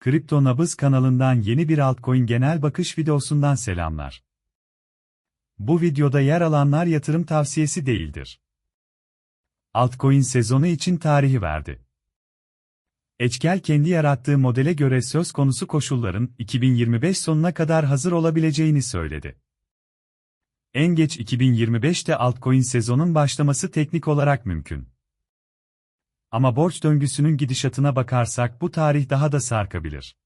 Kripto Nabız kanalından yeni bir altcoin genel bakış videosundan selamlar. Bu videoda yer alanlar yatırım tavsiyesi değildir. Altcoin sezonu için tarihi verdi. Eçkel kendi yarattığı modele göre söz konusu koşulların 2025 sonuna kadar hazır olabileceğini söyledi. En geç 2025'te altcoin sezonun başlaması teknik olarak mümkün. Ama borç döngüsünün gidişatına bakarsak bu tarih daha da sarkabilir.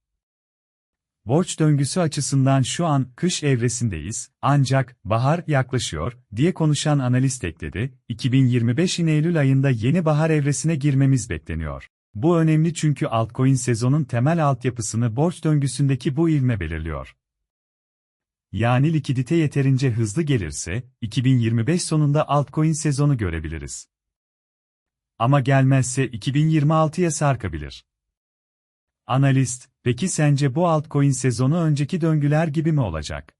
Borç döngüsü açısından şu an kış evresindeyiz, ancak bahar yaklaşıyor diye konuşan analist ekledi. 2025'in Eylül ayında yeni bahar evresine girmemiz bekleniyor. Bu önemli çünkü altcoin sezonun temel altyapısını borç döngüsündeki bu ilme belirliyor. Yani likidite yeterince hızlı gelirse 2025 sonunda altcoin sezonu görebiliriz. Ama gelmezse 2026'ya sarkabilir. Analist, peki sence bu altcoin sezonu önceki döngüler gibi mi olacak?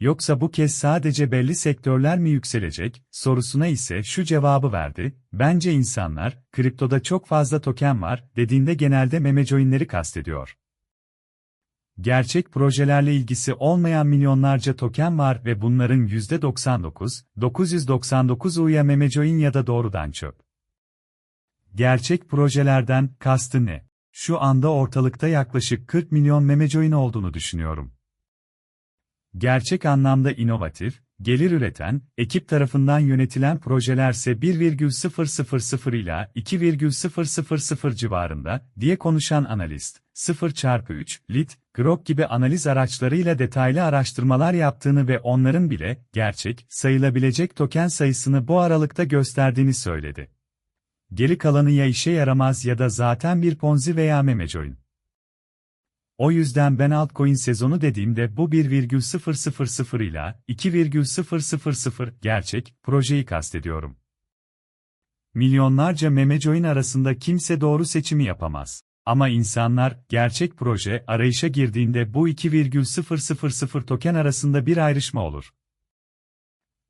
Yoksa bu kez sadece belli sektörler mi yükselecek, sorusuna ise şu cevabı verdi, bence insanlar, kriptoda çok fazla token var, dediğinde genelde meme coinleri kastediyor. Gerçek projelerle ilgisi olmayan milyonlarca token var ve bunların %99, 999 uya meme coin ya da doğrudan çöp. Gerçek projelerden kastı ne? Şu anda ortalıkta yaklaşık 40 milyon meme olduğunu düşünüyorum. Gerçek anlamda inovatif, gelir üreten, ekip tarafından yönetilen projelerse 1,000 ila 2,000 civarında, diye konuşan analist, 0 çarpı 3, lit, Grok gibi analiz araçlarıyla detaylı araştırmalar yaptığını ve onların bile, gerçek, sayılabilecek token sayısını bu aralıkta gösterdiğini söyledi. Geri kalanı ya işe yaramaz ya da zaten bir ponzi veya memecoin. O yüzden ben altcoin sezonu dediğimde bu 1,000 ila 2,000 gerçek projeyi kastediyorum. Milyonlarca memecoin arasında kimse doğru seçimi yapamaz. Ama insanlar, gerçek proje arayışa girdiğinde bu 2,000 token arasında bir ayrışma olur.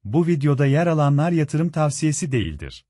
Bu videoda yer alanlar yatırım tavsiyesi değildir.